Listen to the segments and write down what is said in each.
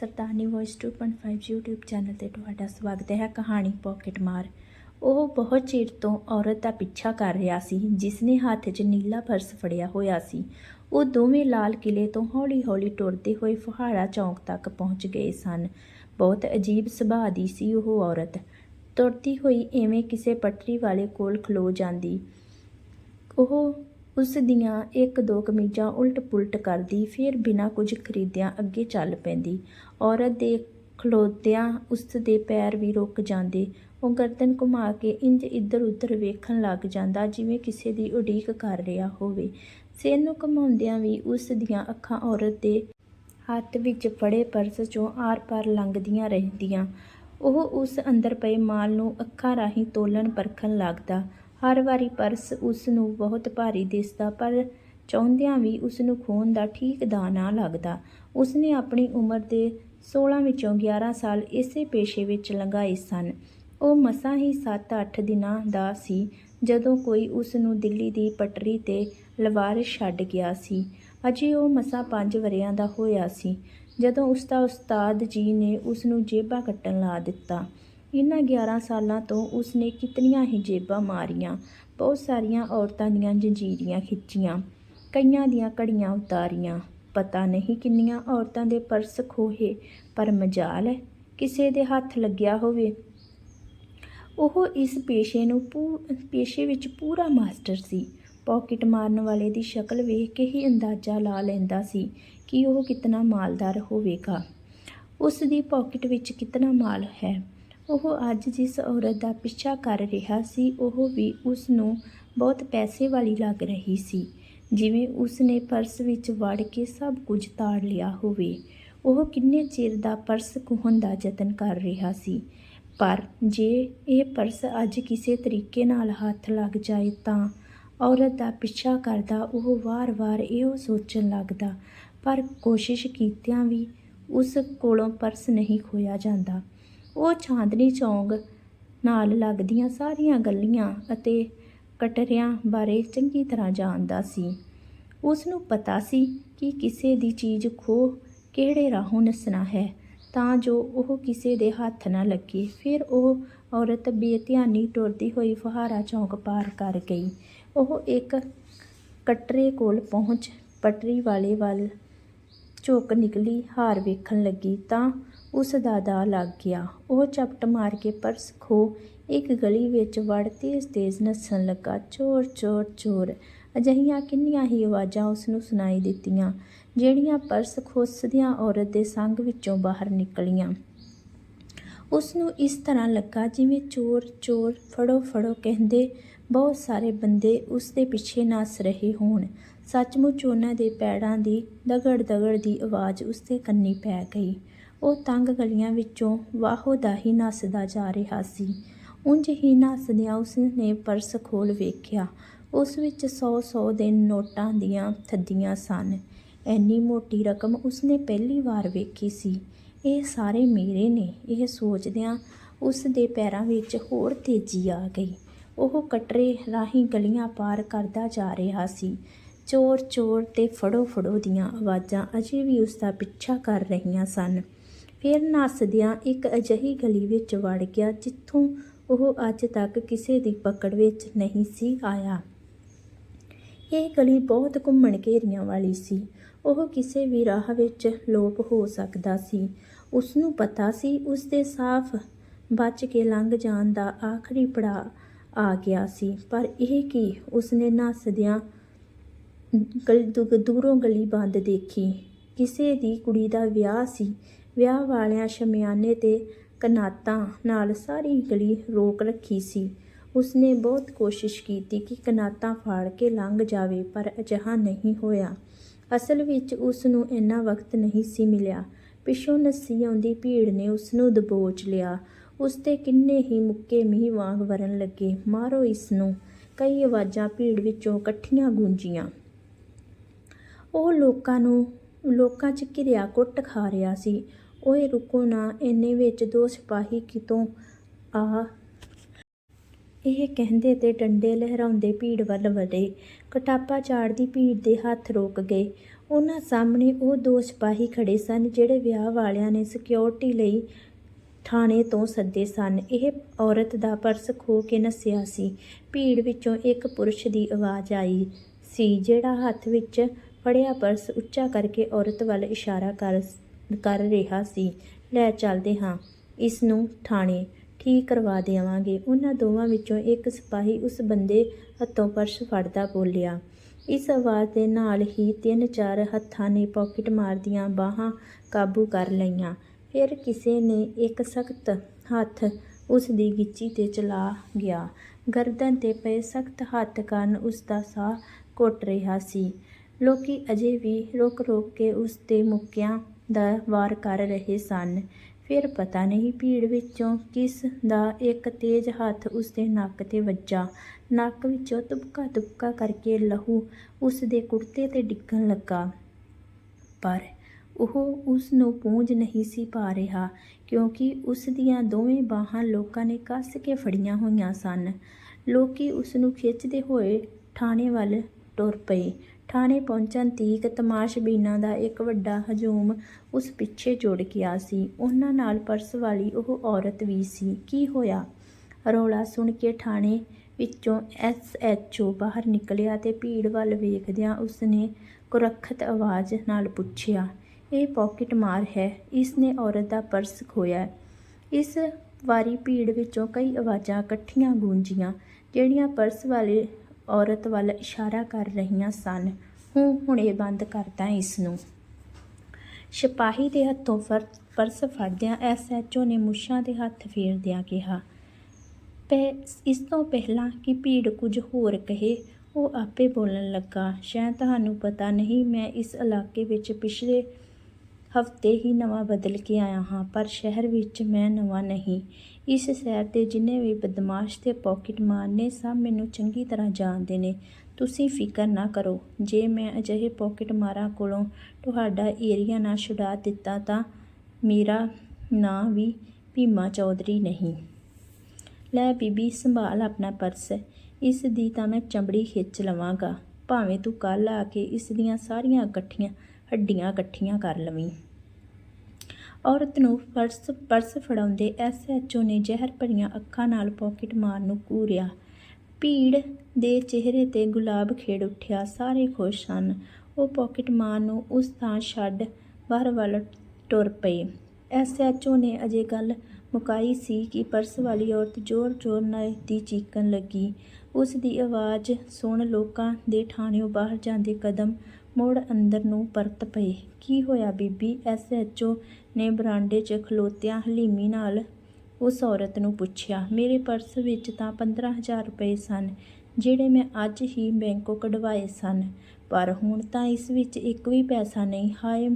ਸਰਤਾਨੀ voice 2.5 YouTube channel ਤੇ ਤੁਹਾਡਾ ਸਵਾਗਤ ਹੈ ਕਹਾਣੀ ਪਾਕਟ ਮਾਰ ਉਹ ਬਹੁਤ ਚਿਰ ਤੋਂ ਔਰਤ ਦਾ ਪਿੱਛਾ ਕਰ ਰਿਹਾ ਸੀ ਜਿਸ ਨੇ ਹੱਥ 'ਚ ਨੀਲਾ ਪਰਸ ਫੜਿਆ ਹੋਇਆ ਸੀ। ਉਹ ਦੋਵੇਂ ਲਾਲ ਕਿਲੇ ਤੋਂ ਹੌਲੀ-ਹੌਲੀ ਟੁਰਦੇ ਹੋਏ ਫੁਹਾਰਾ ਚੌਂਕ ਤੱਕ ਪਹੁੰਚ ਗਏ ਸਨ। ਬਹੁਤ ਅਜੀਬ ਸੁਭਾਅ ਦੀ ਸੀ ਉਹ ਔਰਤ। ਤੁਰਦੀ ਹੋਈ ਐਵੇਂ ਕਿਸੇ ਪਟਰੀ ਵਾਲੇ ਕੋਲ ਖਲੋ ਜਾਂਦੀ। ਉਹ ਉਸ ਦੀਆਂ ਇੱਕ ਦੋ ਕਮੀਜ਼ਾਂ ਉਲਟ-ਪੁਲਟ ਕਰਦੀ, ਫਿਰ ਬਿਨਾਂ ਕੁਝ ਖਰੀਦਿਆਂ ਅੱਗੇ ਚੱਲ ਪੈਂਦੀ। ਔਰਤ ਦੇ ਖਲੋਤਿਆਂ ਉਸ ਦੇ ਪੈਰ ਵੀ ਰੁਕ ਜਾਂਦੇ। ਉਹ ਗਰਦਨ ਘੁਮਾ ਕੇ ਇੰਜ ਇੱਧਰ-ਉੱਧਰ ਵੇਖਣ ਲੱਗ ਜਾਂਦਾ, ਜਿਵੇਂ ਕਿਸੇ ਦੀ ਉਡੀਕ ਕਰ ਰਿਹਾ ਹੋਵੇ। ਸਿਰ ਨੂੰ ਘੁਮਾਉਂਦਿਆਂ ਵੀ ਉਸ ਦੀਆਂ ਅੱਖਾਂ ਔਰਤ ਦੇ ਹੱਥ ਵਿੱਚ ਫੜੇ ਪਰਸ 'ਚੋਂ ਆਰ-ਪਾਰ ਲੰਘਦੀਆਂ ਰਹਿੰਦੀਆਂ। ਉਹ ਉਸ ਅੰਦਰ ਪਏ ਮਾਲ ਨੂੰ ਅੱਖਾਂ ਰਾਹੀਂ ਤੋਲਣ ਪਰਖਣ ਲੱਗਦਾ। ਹਰ ਵਾਰੀ ਪਰਸ ਉਸ ਨੂੰ ਬਹੁਤ ਭਾਰੀ ਦਿਸਦਾ, ਪਰ ਚਾਹੁੰਦਿਆਂ ਵੀ ਉਸ ਨੂੰ ਖੋਣ ਦਾ ਠੀਕ ਦਾ ਨਾ ਲੱਗਦਾ। ਉਸ ਨੇ ਆਪਣੀ ਉਮਰ ਦੇ 16 ਵਿੱਚੋਂ 11 ਸਾਲ ਇਸੇ ਪੇਸ਼ੇ ਵਿੱਚ ਲੰਘਾਏ ਸਨ। ਉਹ ਮਸਾਂ ਹੀ 7-8 ਦਿਨਾਂ ਦਾ ਸੀ, ਜਦੋਂ ਕੋਈ ਉਸ ਨੂੰ ਦਿੱਲੀ ਦੀ ਪਟਰੀ ਤੇ ਲਵਾਰਿਸ ਛੱਡ ਗਿਆ ਸੀ। ਅਜੇ ਉਹ ਮਸਾਂ 5 ਵਰਿਆਂ ਦਾ ਹੋਇਆ ਸੀ, ਜਦੋਂ ਉਸ ਦਾ ਉਸਤਾਦ ਜੀ ਨੇ ਉਸ ਨੂੰ ਜੇਬਾਂ ਕੱਟਣ ਲਾ ਦਿੱਤਾ। ਇਹਨਾਂ 11 ਸਾਲਾਂ ਤੋਂ ਉਸ ਨੇ ਕਿਤਨੀਆਂ ਹੀ ਜੇਬਾਂ ਮਾਰੀਆਂ, ਬਹੁਤ ਸਾਰੀਆਂ ਔਰਤਾਂ ਦੀਆਂ ਜੰਜੀਰੀਆਂ ਖਿੱਚੀਆਂ, ਕਈਆਂ ਦੀਆਂ ਘੜੀਆਂ ਉਤਾਰੀਆਂ। ਪਤਾ ਨਹੀਂ ਕਿੰਨੀਆਂ ਔਰਤਾਂ ਦੇ ਪਰਸ ਖੋਹੇ, ਪਰ ਮਜਾਲ ਹੈ, ਕਿਸੇ ਦੇ ਹੱਥ ਲੱਗਿਆ ਹੋਵੇ। ਉਹ ਇਸ ਪੇਸ਼ੇ ਨੂੰ ਪੂ- ਪੇਸ਼ੇ ਵਿੱਚ ਪੂਰਾ ਮਾਸਟਰ ਸੀ। ਪਾਕਟ ਮਾਰਨ ਵਾਲੇ ਦੀ ਸ਼ਕਲ ਵੇਖ ਕੇ ਹੀ ਅੰਦਾਜ਼ਾ ਲਾ ਲੈਂਦਾ ਸੀ ਕਿ ਉਹ ਕਿਤਨਾ ਮਾਲਦਾਰ ਹੋਵੇਗਾ। ਉਸ ਦੀ ਪਾਕਟ ਵਿੱਚ ਕਿਤਨਾ ਮਾਲ ਹੈ। ਉਹ ਅੱਜ ਜਿਸ ਔਰਤ ਦਾ ਪਿੱਛਾ ਕਰ ਰਿਹਾ ਸੀ, ਉਹ ਵੀ ਉਸ ਨੂੰ ਬਹੁਤ ਪੈਸੇ ਵਾਲੀ ਲੱਗ ਰਹੀ ਸੀ। ਜਿਵੇਂ ਉਸ ਨੇ ਪਰਸ ਵਿੱਚ ਵੜ ਕੇ ਸਭ ਕੁਝ ਤਾੜ ਲਿਆ ਹੋਵੇ। ਉਹ ਕਿੰਨੇ ਚਿਰ ਦਾ ਪਰਸ ਖੋਹਣ ਦਾ ਯਤਨ ਕਰ ਰਿਹਾ ਸੀ। ਪਰ ਜੇ ਇਹ ਪਰਸ ਅੱਜ ਕਿਸੇ ਤਰੀਕੇ ਨਾਲ ਹੱਥ ਲੱਗ ਜਾਏ ਤਾਂ ਔਰਤ ਦਾ ਪਿੱਛਾ ਕਰਦਾ, ਉਹ ਵਾਰ-ਵਾਰ ਇਹੋ ਸੋਚਣ ਲੱਗਦਾ। ਪਰ ਕੋਸ਼ਿਸ਼ ਕੀਤਿਆਂ ਵੀ ਉਸ ਕੋਲੋਂ ਪਰਸ ਨਹੀਂ ਖੋਇਆ ਜਾਂਦਾ। ਉਹ ਚਾਂਦਨੀ ਚੌਂਕ ਨਾਲ ਲੱਗਦੀਆਂ ਸਾਰੀਆਂ ਗਲੀਆਂ ਅਤੇ ਕਟਰਿਆਂ ਬਾਰੇ ਚੰਗੀ ਤਰ੍ਹਾਂ ਜਾਣਦਾ ਸੀ। ਉਸ ਨੂੰ ਪਤਾ ਸੀ ਕਿ ਕਿਸੇ ਦੀ ਚੀਜ਼ ਖੋਹ ਕਿਹੜੇ ਰਾਹੋਂ ਨੱਸਣਾ ਹੈ, ਤਾਂ ਜੋ ਉਹ ਕਿਸੇ ਦੇ ਹੱਥ ਨਾ ਲੱਗੇ। ਫਿਰ ਉਹ ਔਰਤ ਬੇਧਿਆਨੀ ਟੁਰਦੀ ਹੋਈ ਫੁਹਾਰਾ ਚੌਂਕ ਪਾਰ ਕਰ ਗਈ। ਉਹ ਇੱਕ ਕਟਰੇ ਕੋਲ ਪਹੁੰਚ ਪਟਰੀ ਵਾਲੇ ਵੱਲ ਝੁਕ ਨਿਕਲੀ, ਹਾਰ ਵੇਖਣ ਲੱਗੀ, ਤਾਂ ਉਸ ਦਾ ਦਾ ਲੱਗ ਗਿਆ। ਉਹ ਚਪਟ ਮਾਰ ਕੇ ਪਰਸ ਖੋ ਇੱਕ ਗਲੀ ਵਿੱਚ ਵੜ ਤੇਜ਼-ਤੇਜ਼ ਨੱਸਣ ਲੱਗਾ। ਚੋਰ ਚੋਰ ਚੋਰ। ਅਜਿਹੀਆਂ ਕਿੰਨੀਆਂ ਹੀ ਆਵਾਜ਼ਾਂ ਉਸ ਨੂੰ ਸੁਣਾਈ ਦਿੱਤੀਆਂ, ਜਿਹੜੀਆਂ ਪਰਸ ਖੋਸਦਿਆਂ ਔਰਤ ਦੇ ਸੰਗ ਵਿੱਚੋਂ ਬਾਹਰ ਨਿਕਲੀਆਂ। ਉਸ ਨੂੰ ਇਸ ਤਰ੍ਹਾਂ ਲੱਗਾ ਜਿਵੇਂ ਚੋਰ ਚੋਰ ਫੜੋ ਫੜੋ ਕਹਿੰਦੇ ਬਹੁਤ ਸਾਰੇ ਬੰਦੇ ਉਸ ਦੇ ਪਿੱਛੇ ਨੱਸ ਰਹੇ ਹੋਣ। ਸੱਚਮੁੱਚ ਉਹਨਾਂ ਦੇ ਪੈੜਾਂ ਦੀ ਦਗੜ ਦਗੜ ਦੀ ਆਵਾਜ਼ ਉਸ ਦੇ ਕੰਨੀ ਪੈ ਗਈ। ਉਹ ਤੰਗ ਗਲੀਆਂ ਵਿੱਚੋਂ ਵਾਹੋ ਦਾ ਹੀ ਨੱਸਦਾ ਜਾ ਰਿਹਾ ਸੀ। ਉਂਝ ਹੀ ਨੱਸਦਿਆਂ ਉਸ ਨੇ ਪਰਸ ਖੋਲ ਵੇਖਿਆ। ਉਸ ਵਿੱਚ 100-100 ਦੇ ਨੋਟਾਂ ਦੀਆਂ ਥੱਦੀਆਂ ਸਨ। ਐਨੀ ਮੋਟੀ ਰਕਮ ਉਸਨੇ ਪਹਿਲੀ ਵਾਰ ਵੇਖੀ ਸੀ। ਇਹ ਸਾਰੇ ਮੇਰੇ ਨੇ। ਇਹ ਸੋਚਦਿਆਂ ਉਸ ਦੇ ਪੈਰਾਂ ਵਿੱਚ ਹੋਰ ਤੇਜ਼ੀ ਆ ਗਈ। ਉਹ ਕਟਰੇ ਰਾਹੀਂ ਗਲੀਆਂ ਪਾਰ ਕਰਦਾ ਜਾ ਰਿਹਾ ਸੀ। ਚੋਰ ਚੋਰ ਤੇ ਫੜੋ ਫੜੋ ਦੀਆਂ ਆਵਾਜ਼ਾਂ ਅਜੇ ਵੀ ਉਸ ਦਾ ਪਿੱਛਾ ਕਰ ਰਹੀਆਂ ਸਨ। ਫਿਰ ਨੱਸਦਿਆਂ ਇੱਕ ਅਜਿਹੀ ਗਲੀ ਵਿੱਚ ਵੜ ਗਿਆ ਜਿੱਥੋਂ ਉਹ ਅੱਜ ਤੱਕ ਕਿਸੇ ਦੀ ਪਕੜ ਵਿੱਚ ਨਹੀਂ ਸੀ ਆਇਆ। ਇਹ ਗਲੀ ਬਹੁਤ ਘੁੰਮਣ ਘੇਰੀਆਂ ਵਾਲੀ ਸੀ। ਉਹ ਕਿਸੇ ਵੀ ਰਾਹ ਵਿੱਚ ਲੋਪ ਹੋ ਸਕਦਾ ਸੀ। ਉਸ ਨੂੰ ਪਤਾ ਸੀ ਉਸ ਦੇ ਸਾਫ਼ ਬਚ ਕੇ ਲੰਘ ਜਾਣ ਦਾ ਆਖਰੀ ਪੜਾ ਆ ਗਿਆ ਸੀ। ਪਰ ਇਹ ਕੀ? ਉਸਨੇ ਨੱਸਦਿਆਂ ਦੂਰੋਂ ਗਲੀ ਬੰਦ ਦੇਖੀ। ਕਿਸੇ ਦੀ ਕੁੜੀ ਦਾ ਵਿਆਹ ਸੀ। ਵਿਆਹ ਵਾਲਿਆਂ ਸ਼ਮਿਆਨੇ ਤੇ ਕਨਾਤਾਂ ਨਾਲ ਸਾਰੀ ਗਲੀ ਰੋਕ ਰੱਖੀ ਸੀ। ਉਸਨੇ ਬਹੁਤ ਕੋਸ਼ਿਸ਼ ਕੀਤੀ ਕਿ ਕਨਾਤਾਂ ਫਾੜ ਕੇ ਲੰਘ ਜਾਵੇ, ਪਰ ਅਜਿਹਾ ਨਹੀਂ ਹੋਇਆ। ਅਸਲ ਵਿੱਚ ਉਸਨੂੰ ਇੰਨਾ ਵਕਤ ਨਹੀਂ ਸੀ ਮਿਲਿਆ। ਪਿੱਛੋਂ ਨੱਸੀ ਆਉਂਦੀ ਭੀੜ ਨੇ ਉਸਨੂੰ ਦਬੋਚ ਲਿਆ। ਉਸ ਕਿੰਨੇ ਹੀ ਮੁੱਕੇ ਮੀਂਹ ਵਾਂਗ ਵਰਨ ਲੱਗੇ। ਮਾਰੋ ਇਸਨੂੰ। ਕਈ ਆਵਾਜ਼ਾਂ ਭੀੜ ਵਿੱਚੋਂ ਇਕੱਠੀਆਂ ਗੂੰਜੀਆਂ। ਉਹ ਲੋਕਾਂ ਨੂੰ, ਲੋਕਾਂ 'ਚ ਘਿਰਿਆ ਕੁੱਟ ਖਾ ਰਿਹਾ ਸੀ। ਓਏ ਰੁਕੋ ਨਾ ਇੰਨੇ ਵਿੱਚ ਦੋ ਸਿਪਾਹੀ ਕਿਤੋਂ ਆ? ਇਹ ਕਹਿੰਦੇ ਤੇ ਡੰਡੇ ਲਹਿਰਾਉਂਦੇ ਭੀੜ ਵੱਲ ਵਧੇ। ਕਟਾਪਾ ਝਾੜਦੀ ਭੀੜ ਦੇ ਹੱਥ ਰੁਕ ਗਏ। ਉਹਨਾਂ ਸਾਹਮਣੇ ਉਹ ਦੋ ਸਿਪਾਹੀ ਖੜੇ ਸਨ, ਜਿਹੜੇ ਵਿਆਹ ਵਾਲਿਆਂ ਨੇ ਸਿਕਿਉਰਿਟੀ ਲਈ ਥਾਣੇ ਤੋਂ ਸੱਦੇ ਸਨ। ਇਹ ਔਰਤ ਦਾ ਪਰਸ ਖੋ ਕੇ ਨੱਸਿਆ ਸੀ। ਭੀੜ ਵਿੱਚੋਂ ਇੱਕ ਪੁਰਸ਼ ਦੀ ਆਵਾਜ਼ ਆਈ ਸੀ, ਜਿਹੜਾ ਹੱਥ ਵਿੱਚ ਫੜਿਆ ਪਰਸ ਉੱਚਾ ਕਰਕੇ ਔਰਤ ਵੱਲ ਇਸ਼ਾਰਾ ਕਰ ਕਰ ਰਿਹਾ ਸੀ। ਲੈ ਚੱਲਦੇ ਹਾਂ। ਇਸ ਨੂੰ ਥਾਣੇ ਠੀਕ ਕਰਵਾ ਦੇਵਾਂਗੇ। ਉਹਨਾਂ ਦੋਵਾਂ ਵਿੱਚੋਂ ਇੱਕ ਸਿਪਾਹੀ ਉਸ ਬੰਦੇ ਹੱਥੋਂ ਪਰਸ ਫੜਦਾ ਬੋਲਿਆ। ਇਸ ਆਵਾਜ਼ ਦੇ ਨਾਲ ਹੀ ਤਿੰਨ ਚਾਰ ਹੱਥਾਂ ਨੇ ਪਾਕਟ ਮਾਰਦੀਆਂ ਬਾਹਾਂ ਕਾਬੂ ਕਰ ਲਈਆਂ। ਫਿਰ ਕਿਸੇ ਨੇ ਇੱਕ ਸਖਤ ਹੱਥ ਉਸ ਦੀ ਗਿੱਚੀ ਤੇ ਚਲਾ ਗਿਆ। ਗਰਦਨ ਤੇ ਪਏ ਸਖਤ ਹੱਥ ਕਾਰਨ ਉਸ ਦਾ ਸਾਹ ਘੁੱਟ ਰਿਹਾ ਸੀ। ਲੋਕੀ ਅਜੇ ਵੀ ਰੁਕ ਰੁਕ ਕੇ ਉਸ ਤੇ ਮੁੱਕਿਆਂ ਦਾ ਵਾਰ ਕਰ ਰਹੇ ਸਨ। ਫਿਰ ਪਤਾ ਨਹੀਂ ਭੀੜ ਵਿੱਚੋਂ ਕਿਸ ਦਾ ਇੱਕ ਤੇਜ਼ ਹੱਥ ਉਸਦੇ ਨੱਕ ਤੇ ਵੱਜਾ। ਨੱਕ ਵਿੱਚੋਂ ਤੁਪਕਾ ਤੁਪਕਾ ਕਰਕੇ ਲਹੂ ਉਸਦੇ ਕੁੜਤੇ ਤੇ ਡਿੱਗਣ ਲੱਗਾ। ਪਰ ਉਹ ਉਸ ਨੂੰ ਪੂੰਝ ਨਹੀਂ ਸੀ ਪਾ ਰਿਹਾ, ਕਿਉਂਕਿ ਉਸ ਦੀਆਂ ਦੋਵੇਂ ਬਾਹਾਂ ਲੋਕਾਂ ਨੇ ਕੱਸ ਕੇ ਫੜੀਆਂ ਹੋਈਆਂ ਸਨ। ਲੋਕੀ ਉਸ ਨੂੰ ਖਿੱਚਦੇ ਹੋਏ ਥਾਣੇ ਵੱਲ ਟੁਰ ਪਏ। ਥਾਣੇ ਪਹੁੰਚਣ ਤੀਕ ਤਮਾਸ਼ਬੀਨਾਂ ਦਾ ਇੱਕ ਵੱਡਾ ਹਜੂਮ ਉਸ ਪਿੱਛੇ ਜੁੜ ਗਿਆ ਸੀ। ਉਹਨਾਂ ਨਾਲ ਪਰਸ ਵਾਲੀ ਉਹ ਔਰਤ ਵੀ ਸੀ। ਕੀ ਹੋਇਆ? ਰੌਲਾ ਸੁਣ ਕੇ ਥਾਣੇ ਵਿੱਚੋਂ ਐਸਐਚਓ ਬਾਹਰ ਨਿਕਲਿਆ ਤੇ ਭੀੜ ਵੱਲ ਵੇਖਦਿਆਂ ਉਸਨੇ ਕੁਰੱਖਤ ਆਵਾਜ਼ ਨਾਲ ਪੁੱਛਿਆ, ਇਹ ਪਾਕਟ ਮਾਰ ਹੈ। ਇਸ ਨੇ ਔਰਤ ਦਾ ਪਰਸ ਖੋਇਆ ਇਸ ਵਾਰੀ ਭੀੜ ਵਿੱਚੋਂ ਕਈ ਆਵਾਜ਼ਾਂ ਇਕੱਠੀਆਂ ਗੂੰਜੀਆਂ, ਜਿਹੜੀਆਂ ਪਰਸ ਵਾਲੇ ਔਰਤ ਵੱਲ ਇਸ਼ਾਰਾ ਕਰ ਰਹੀਆਂ ਸਨ। ਹੂੰ, ਹੁਣੇ ਬੰਦ ਕਰਦਾ ਇਸ ਨੂੰ। ਸਿਪਾਹੀ ਦੇ ਹੱਥੋਂ ਫਰ- ਪਰਸ ਫੜਦਿਆਂ ਐਸਐਚਓ ਨੇ ਮੁੱਛਾਂ ਦੇ ਹੱਥ ਫੇਰਦਿਆਂ ਕਿਹਾ, ਪੈ, ਇਸ ਤੋਂ ਪਹਿਲਾਂ ਕਿ ਭੀੜ ਕੁਝ ਹੋਰ ਕਹੇ, ਉਹ ਆਪੇ ਬੋਲਣ ਲੱਗਾ। ਸ਼ਾਇਦ ਤੁਹਾਨੂੰ ਪਤਾ ਨਹੀਂ, ਮੈਂ ਇਸ ਇਲਾਕੇ ਵਿੱਚ ਪਿਛਲੇ ਹਫ਼ਤੇ ਹੀ ਨਵਾਂ ਬਦਲ ਕੇ ਆਇਆ ਹਾਂ, ਪਰ ਸ਼ਹਿਰ ਵਿੱਚ ਮੈਂ ਨਵਾਂ ਨਹੀਂ। ਇਸ ਸ਼ਹਿਰ ਦੇ ਜਿੰਨੇ ਵੀ ਬਦਮਾਸ਼ ਤੇ ਪਾਕਟ ਨੇ, ਸਭ ਮੈਨੂੰ ਚੰਗੀ ਤਰ੍ਹਾਂ ਜਾਣਦੇ ਨੇ। ਤੁਸੀਂ ਫਿਕਰ ਨਾ ਕਰੋ, ਜੇ ਮੈਂ ਅਜਿਹੇ ਪਾਕਟ ਕੋਲੋਂ ਤੁਹਾਡਾ ਏਰੀਆ ਨਾ ਛੁਡਾ ਦਿੱਤਾ ਤਾਂ ਮੇਰਾ ਨਾਂ ਵੀ ਭੀਮਾ ਚੌਧਰੀ ਨਹੀਂ। ਲੈ ਬੀਬੀ, ਸੰਭਾਲ ਆਪਣਾ ਪਰਸ। ਇਸ ਦੀ ਤਾਂ ਮੈਂ ਚਮੜੀ ਖਿੱਚ ਲਵਾਂਗਾ। ਭਾਵੇਂ ਤੂੰ ਕੱਲ ਆ ਕੇ ਇਸ ਦੀਆਂ ਸਾਰੀਆਂ ਇਕੱਠੀਆਂ, ਹੱਡੀਆਂ ਇਕੱਠੀਆਂ ਕਰ ਲਵੀਂ। ਔਰਤ ਨੂੰ ਪਰਸ ਪਰਸ ਫੜਾਉਂਦੇ ਐਸਐਚਓ ਨੇ ਜ਼ਹਿਰ ਭਰੀਆਂ ਅੱਖਾਂ ਨਾਲ ਪਾਕਟ ਮਾਰ ਨੂੰ ਘੂਰਿਆ ਭੀੜ ਦੇ ਚਿਹਰੇ ਤੇ ਗੁਲਾਬ ਖੇੜ ਉੱਠਿਆ। ਸਾਰੇ ਖੁਸ਼ ਸਨ। ਉਹ ਪਾਕਟ ਮਾਰ ਨੂੰ ਉਸ ਥਾਂ ਛੱਡ ਬਾਹਰ ਵੱਲ ਟੁਰ ਪਏ। ਐਸਐਚਓ ਨੇ ਅਜੇ ਗੱਲ ਮੁਕਾਈ ਸੀ ਕਿ ਪਰਸ ਵਾਲੀ ਔਰਤ ਜ਼ੋਰ-ਜ਼ੋਰ ਨਾਲ ਦੀ ਚੀਕਣ ਲੱਗੀ। ਉਸ ਦੀ ਆਵਾਜ਼ ਸੁਣ ਲੋਕਾਂ ਦੇ ਠਾਣਿਓਂ ਬਾਹਰ ਜਾਂਦੇ ਕਦਮ ਮੁੜ ਅੰਦਰ ਨੂੰ ਪਰਤ ਪਏ। ਕੀ ਹੋਇਆ ਬੀਬੀ? ਐਸਐਚਓ ਨੇ ਬਰਾਂਡੇ 'ਚ ਖਲੋਤਿਆਂ ਹਲੀਮੀ ਨਾਲ ਉਸ ਔਰਤ ਨੂੰ ਪੁੱਛਿਆ। ਮੇਰੇ ਪਰਸ ਵਿੱਚ ਤਾਂ 15000 ਰੁਪਏ ਸਨ, ਜਿਹੜੇ ਮੈਂ ਅੱਜ ਹੀ ਬੈਂਕੋਂ ਕਢਵਾਏ ਸਨ, ਪਰ ਹੁਣ ਤਾਂ ਇਸ ਵਿੱਚ ਇੱਕ ਵੀ ਪੈਸਾ ਨਹੀਂ। ਹਾਏ,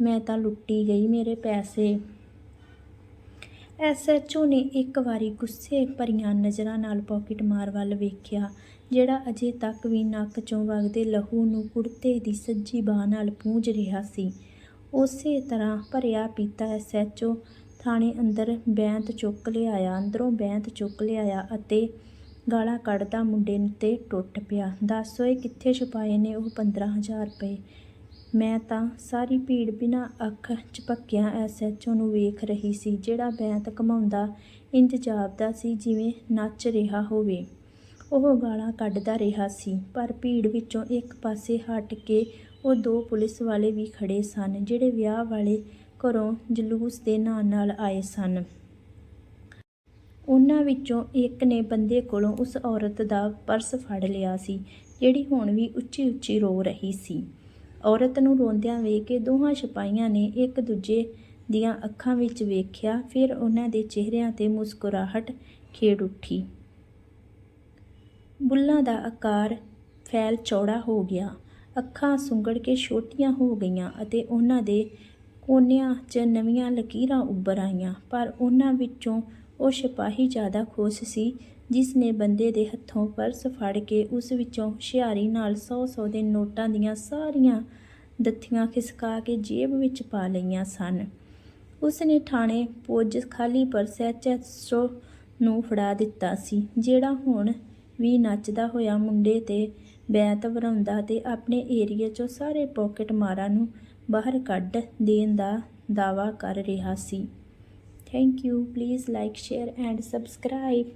ਮੈਂ ਤਾਂ ਲੁੱਟੀ ਗਈ ਮੇਰੇ ਪੈਸੇ। ਐਸਐਚਓ ਨੇ ਇੱਕ ਵਾਰੀ ਗੁੱਸੇ ਭਰੀਆਂ ਨਜ਼ਰਾਂ ਨਾਲ ਪਾਕਟ ਮਾਰ ਵੱਲ ਵੇਖਿਆ। ਜਿਹੜਾ ਅਜੇ ਤੱਕ ਵੀ ਨੱਕ ਚੋਂ ਵਗਦੇ ਲਹੂ ਨੂੰ ਕੁੜਤੇ ਦੀ ਸੱਜੀ ਬਾਹ ਨਾਲ ਪੂੰਝ ਰਿਹਾ ਸੀ, ਉਸੇ ਤਰ੍ਹਾਂ ਭਰਿਆ ਪੀਤਾ ਐਸਐਚਓ ਥਾਣੇ ਅੰਦਰ ਬੈਂਤ ਚੁੱਕ ਲਿਆਇਆ, ਅੰਦਰੋਂ ਬੈਂਤ ਚੁੱਕ ਲਿਆਇਆ ਅਤੇ ਗਾਲਾਂ ਕੱਢਦਾ ਮੁੰਡੇ ਤੇ ਟੁੱਟ ਪਿਆ। ਦੱਸ ਓਏ, ਕਿੱਥੇ ਛੁਪਾਏ ਨੇ ਉਹ 15000 ਰੁਪਏ? ਮੈਂ ਤਾਂ ਸਾਰੀ ਭੀੜ ਬਿਨਾਂ ਅੱਖ ਝਪਕਿਆਂ ਐਸਐਚਓ ਨੂੰ ਵੇਖ ਰਹੀ ਸੀ, ਜਿਹੜਾ ਬੈਂਤ ਕਮਾਉਂਦਾ ਇੰਜ ਜਾਪਦਾ ਸੀ ਜਿਵੇਂ ਨੱਚ ਰਿਹਾ ਹੋਵੇ। ਉਹ ਗਾਲਾਂ ਕੱਢਦਾ ਰਿਹਾ ਸੀ, ਪਰ ਭੀੜ ਵਿੱਚੋਂ ਇੱਕ ਪਾਸੇ ਹਟ ਕੇ ਉਹ ਦੋ ਪੁਲਿਸ ਵਾਲੇ ਵੀ ਖੜੇ ਸਨ, ਜਿਹੜੇ ਵਿਆਹ ਵਾਲੇ ਘਰੋਂ ਜਲੂਸ ਦੇ ਨਾਂ ਨਾਲ ਆਏ ਸਨ। ਉਹਨਾਂ ਵਿੱਚੋਂ ਇੱਕ ਨੇ ਬੰਦੇ ਕੋਲੋਂ ਉਸ ਔਰਤ ਦਾ ਪਰਸ ਫੜ ਲਿਆ ਸੀ, ਜਿਹੜੀ ਹੁਣ ਵੀ ਉੱਚੀ ਉੱਚੀ ਰੋ ਰਹੀ ਸੀ। ਔਰਤ ਨੂੰ ਰੋਂਦਿਆਂ ਵੇਖ ਕੇ ਦੋਹਾਂ ਸਿਪਾਹੀਆਂ ਨੇ ਇੱਕ ਦੂਜੇ ਦੀਆਂ ਅੱਖਾਂ ਵਿੱਚ ਵੇਖਿਆ, ਫਿਰ ਉਹਨਾਂ ਦੇ ਚਿਹਰਿਆਂ ਤੇ ਮੁਸਕਰਾਹਟ ਖੇੜ ਉੱਠੀ। ਬੁੱਲਾਂ ਦਾ ਆਕਾਰ ਫੈਲ ਚੌੜਾ ਹੋ ਗਿਆ। ਅੱਖਾਂ ਸੁੰਗੜ ਕੇ ਛੋਟੀਆਂ ਹੋ ਗਈਆਂ ਅਤੇ ਉਹਨਾਂ ਦੇ ਕੋਨਿਆਂ 'ਚ ਨਵੀਆਂ ਲਕੀਰਾਂ ਉੱਭਰ ਆਈਆਂ, ਪਰ ਉਹਨਾਂ ਵਿੱਚੋਂ ਉਹ ਸਿਪਾਹੀ ਜ਼ਿਆਦਾ ਖੁਸ਼ ਸੀ, ਜਿਸ ਨੇ ਬੰਦੇ ਦੇ ਹੱਥੋਂ ਪਰਸ ਫੜ ਕੇ ਉਸ ਵਿੱਚੋਂ ਹੁਸ਼ਿਆਰੀ ਨਾਲ ਸੌ ਸੌ ਦੇ ਨੋਟਾਂ ਦੀਆਂ ਸਾਰੀਆਂ ਦੱਥੀਆਂ ਖਿਸਕਾ ਕੇ ਜੇਬ ਵਿੱਚ ਪਾ ਲਈਆਂ ਸਨ। ਉਸ ਨੇ ਥਾਣੇ ਪੁੱਜ ਖਾਲੀ ਪਰਸ ਐਚਐਸਓ ਨੂੰ ਫੜਾ ਦਿੱਤਾ ਸੀ, ਜਿਹੜਾ ਹੁਣ ਵੀ ਨੱਚਦਾ ਹੋਇਆ ਮੁੰਡੇ ਤੇ ਬੈਂਤ ਵਰਾਉਂਦਾ ਤੇ ਆਪਣੇ ਏਰੀਏ 'ਚੋਂ ਸਾਰੇ ਪਾਕਟ ਮਾਰਾਂ ਨੂੰ ਬਾਹਰ ਕੱਢ ਦੇਣ ਦਾ ਦਾਅਵਾ ਕਰ ਰਿਹਾ ਸੀ। Thank you please like share and subscribe